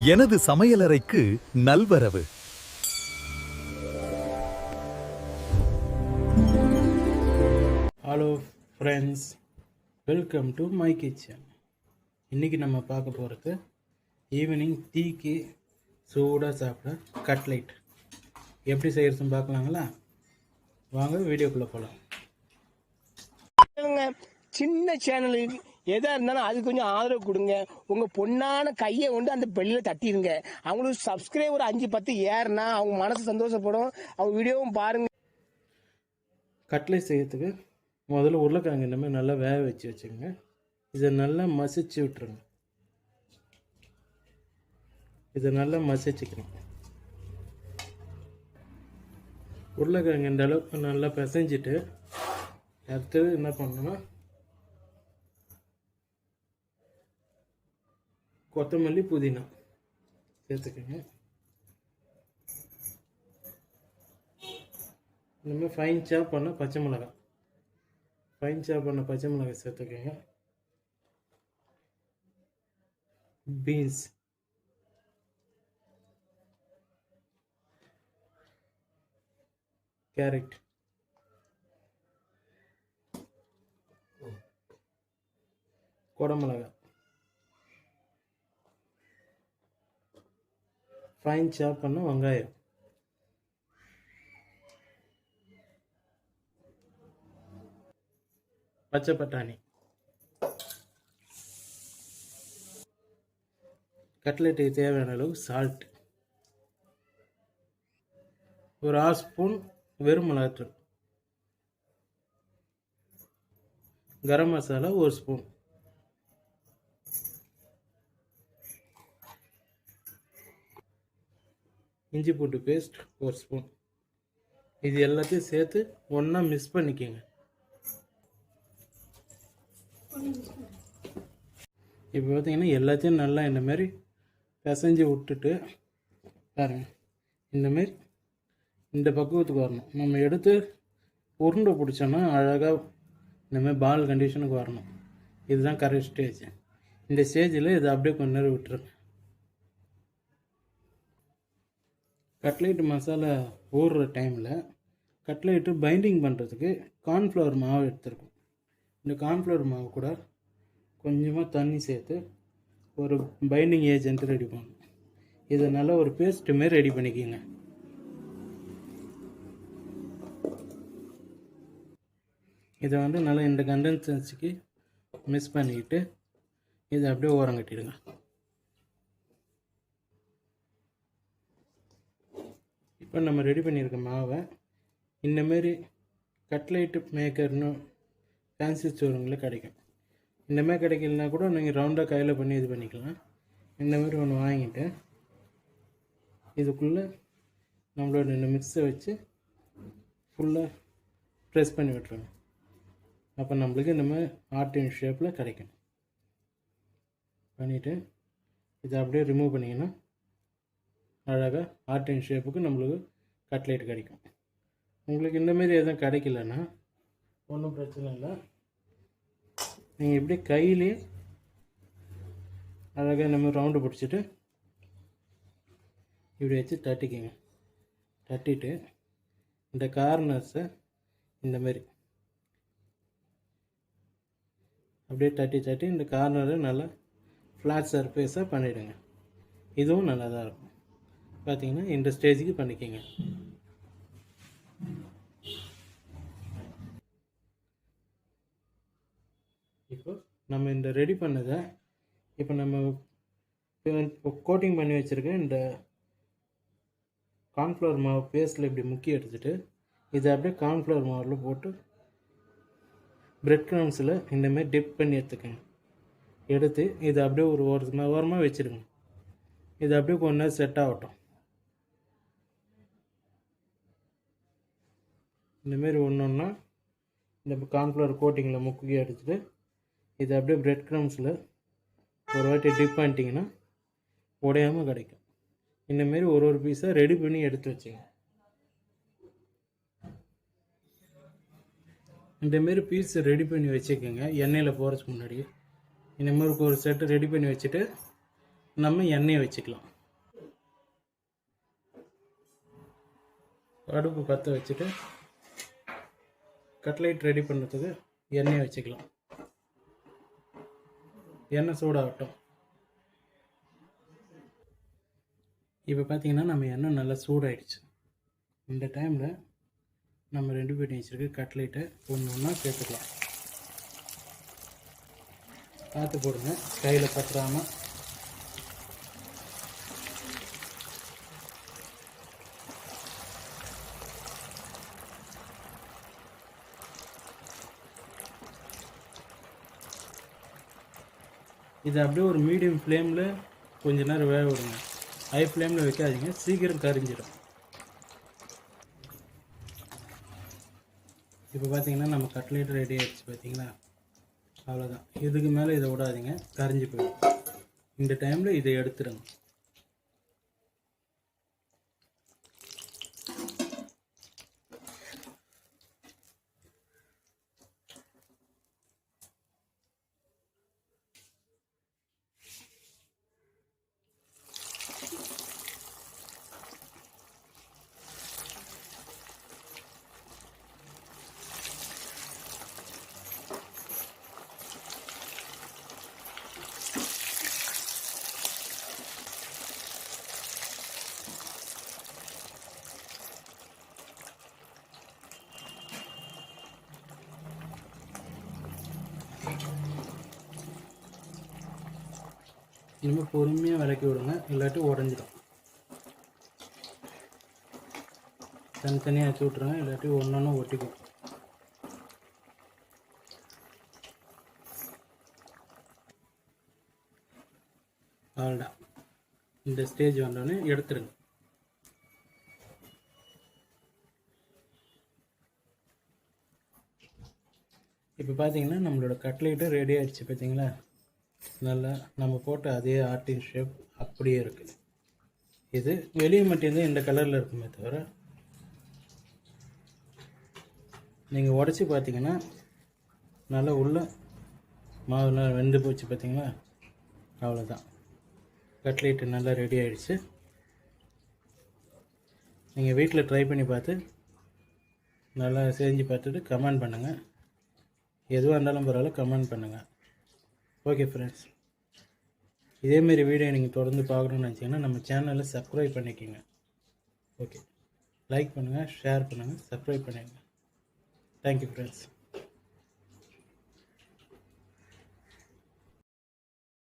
எனது சமையலறைக்கு நல்வரவு. Hello friends welcome to my kitchen இன்றைக்கி நம்ம பார்க்க போகிறது ஈவினிங் டீக்கு சூடாக சாப்பிட கட்லைட் எப்படி செய்கிறதுன்னு பார்க்கலாங்களா? வாங்க வீடியோக்குள்ளே போகலாம். சின்ன சேனலுக்கு எதாக இருந்தாலும் அது கொஞ்சம் ஆதரவு கொடுங்க. உங்கள் பொண்ணான கையை கொண்டு அந்த பெல்லில் தட்டிடுங்க அவங்களுக்கு சப்ஸ்கிரைபர் அஞ்சு பத்து ஏறுனா அவங்க மனசு சந்தோஷப்படும். அவங்க வீடியோவும் பாருங்க. கட்லை செய்யறதுக்கு முதல்ல உருளைக்கிழங்கு இந்த மாதிரி நல்லா வேக வச்சு வச்சுக்கோங்க இதை நல்லா மசிச்சு விட்டுருங்க. இதை நல்லா மசிச்சுக்கணும். உருளைக்கிழங்கு இந்த அளவுக்கு நல்லா பிசைஞ்சிட்டு அடுத்தது என்ன பண்ணணும்னா கொத்தமல்லி புதினா. சேர்த்துக்கோங்க. இந்த ஃபைன் சாப் பண்ண பச்சை மிளகாய் ஃபைன் சாப் பண்ண பச்சை மிளகாய் சேர்த்துக்கோங்க. பீன்ஸ் கேரட் குடமிளகாய் ஃபைன் சாப் பண்ண வெங்காயம் பச்சை பட்டாணி கட்லெட்டுக்கு தேவையான அளவு சால்ட் ஒரு ஆறு ஸ்பூன் வெறும் மிளகாத்தூள் கரம் மசாலா ஒரு ஸ்பூன் இஞ்சி பூண்டு பேஸ்ட் ஒரு ஸ்பூன் இது எல்லாத்தையும் சேர்த்து ஒன்றா மிக்ஸ் பண்ணிக்கோங்க. இப்போ பார்த்தீங்கன்னா எல்லாத்தையும் நல்லா இந்த மாதிரி பிசைஞ்சு விட்டுட்டு பாருங்க. இந்த மாதிரி இந்த பக்குவத்துக்கு வரணும். நம்ம எடுத்து உருண்டை பிடிச்சோன்னா அழகாக இந்தமாதிரி பால் கண்டிஷனுக்கு வரணும். இதுதான் கரெக்ட் ஸ்டேஜ் இந்த ஸ்டேஜில் இதை அப்படியே கொஞ்ச நேரம் விட்டுருங்க. கட்லைட் மசாலா ஊறுற டைமில் கட்லைட்டு பைண்டிங் பண்ணுறதுக்கு கார்ன்ஃப்ளவர் மாவு எடுத்துருக்கோம். இந்த கார்ன்ஃப்ளவர் மாவு கூட கொஞ்சமாக தண்ணி சேர்த்து ஒரு பைண்டிங் ஏஜென்ட் ரெடி பண்ணணும். இதை நல்லா ஒரு பேஸ்ட்டு மாரி ரெடி பண்ணிக்கிங்க. இதை வந்து நல்லா இந்த கண்டன்சன்சிக்கு மிக்ஸ் பண்ணிக்கிட்டு இதை அப்படியே ஓரம் கட்டிடுங்க இப்போ நம்ம ரெடி பண்ணியிருக்க மாவை இந்தமாரி கட்லைட்டு மேக்கர்னு ஃபேன்சி ஸ்டோருங்களில் கிடைக்கும். இந்தமாதிரி கிடைக்கலனா கூட நீங்கள் ரவுண்டாக கையில் பண்ணி இது பண்ணிக்கலாம். இந்தமாரி ஒன்று வாங்கிட்டு இதுக்குள்ளே நம்மளோட இந்த மிக்ஸை வச்சு ஃபுல்லாக ப்ரெஸ் பண்ணி விட்டுருங்க அப்போ நம்மளுக்கு இந்த மாதிரி ஆர்டின் ஷேப்பில் கிடைக்கும். பண்ணிவிட்டு இதை அப்படியே ரிமூவ் பண்ணிங்கன்னா அழகாக ஆர்டின் ஷேப்புக்கு நம்மளுக்கு கட்லைட் கிடைக்கும். உங்களுக்கு இந்தமாரி எதுவும் கிடைக்கலன்னா ஒன்றும் பிரச்சனை இல்லை. நீங்கள் இப்படி கையிலே அழகாக நம்ம ரவுண்டு பிடிச்சிட்டு இப்படி வச்சு தட்டிக்கோங்க. தட்டிட்டு இந்த கார்னர்ஸை இந்தமாரி அப்படியே தட்டி தட்டி இந்த கார்னரை நல்லா ஃப்ளாட் சர்ஃபேஸாக பண்ணிவிடுங்க இதுவும் நல்லா தான் இருக்கும். பார்த்தீங்கன்னா இந்த ஸ்டேஜுக்கு பண்ணிக்கோங்க. இப்போ நம்ம இந்த ரெடி பண்ணதை இப்போ நம்ம கோட்டிங் பண்ணி வச்சுருக்க இந்த கார்ன்ஃப்ளவர் மாவு பேஸ்ட்டில் இப்படி முக்கி எடுத்துட்டு இதை அப்படியே கார்ன்ஃப்ளவர் மாவில் போட்டு பிரெட் க்ரம்ஸில் இந்தமாரி டிப் பண்ணி எடுத்துக்கோங்க. எடுத்து இதை அப்படியே ஒரு ஓரமாக ஓரமாக வச்சுருங்க. இது அப்படியே கொஞ்ச நேரம் செட் ஆகட்டும். இந்தமாரி ஒன்று ஒன்றா இந்த கார்ன்ஃப்ளவர் கோட்டிங்கில் முக்கிய எடுத்துகிட்டு இது அப்படியே பிரெட் க்ரம்ஸில் ஒரு வாட்டி டிப் பண்ணிட்டிங்கன்னா உடையாமல் கிடைக்கும். இந்தமாரி ஒரு ஒரு பீஸாக ரெடி பண்ணி எடுத்து வச்சுங்க. இந்தமாரி பீஸ் ரெடி பண்ணி வச்சுக்கோங்க. எண்ணெயில் போகிறதுக்கு முன்னாடி. இந்தமாரி ஒரு செட்டு ரெடி பண்ணி வச்சுட்டு நம்ம எண்ணெயை வச்சுக்கலாம். அடுப்பு பற்ற வச்சுட்டு கட்லைட் ரெடி பண்ணுறதுக்கு எண்ணெய் வச்சுக்கலாம். எண்ணெய் சூடாகட்டும். இப்போ பார்த்தீங்கன்னா நம்ம எண்ணெய் நல்லா சூடாயிடுச்சு. இந்த டைமில் நம்ம ரெண்டு பண்ணி வச்சுருக்க கட்லைட்டை ஒன்று ஒன்றா சேர்த்துக்கலாம். பார்த்து போடுங்க. கையில் பற்றாமல் இதை அப்படியே ஒரு மீடியம் ஃப்ளேமில் கொஞ்ச நேரம் வேக விடுங்க. ஹை ஃப்ளேமில் வைக்காதீங்க. சீக்கிரம் கரிஞ்சிடும். இப்போ பார்த்தீங்கன்னா நம்ம கட்லேட் ரெடி ஆகிடுச்சு பார்த்தீங்களா? அவ்வளோதான் இதுக்கு மேலே இதை விடாதீங்க. கரிஞ்சு போயிடும். இந்த டைமில் இதை எடுத்துடுங்க. இனிமேல் பொறுமையாக விளக்கி விடுங்க. இல்லாட்டி உடஞ்சிடும். தனித்தனியாக வச்சு விட்ருங்க இல்லாட்டி ஒன்று ஒன்று ஒட்டிக்கும் அவ்வளோதான் இந்த ஸ்டேஜ் வந்தோடனே எடுத்துருங்க இப்போ பார்த்தீங்கன்னா நம்மளோட கட்லேட்டு ரெடி ஆகிடுச்சு பார்த்தீங்களா நல்லா நம்ம போட்ட அதே ஆர்டிங் ஷேப் அப்படியே இருக்குது இது வெளியே மட்டும்தான் இந்த கலரில் இருக்குமே தவிர நீங்கள் உடச்சி பார்த்தீங்கன்னா நல்லா உள்ள மாவு நல்லா வெந்து போச்சு பார்த்தீங்களா அவ்வளோதான் கட்லேட்டு நல்லா ரெடி ஆகிடுச்சு நீங்கள் வீட்டில் ட்ரை பண்ணி பார்த்து நல்லா செஞ்சு பார்த்துட்டு கமெண்ட் பண்ணுங்கள் எதுவாக இருந்தாலும் பரவாயில்ல கமெண்ட் பண்ணுங்கள் ஓகே ஃப்ரெண்ட்ஸ் இதேமாரி வீடியோ நீங்கள் தொடர்ந்து பார்க்கணுன்னு நினச்சிங்கன்னா நம்ம சேனலை சப்ஸ்கிரைப் பண்ணிக்கோங்க. ஓகே லைக் பண்ணுங்கள் ஷேர் பண்ணுங்கள் சப்ஸ்கிரைப் பண்ணிடுங்க தேங்க்யூ ஃப்ரெண்ட்ஸ்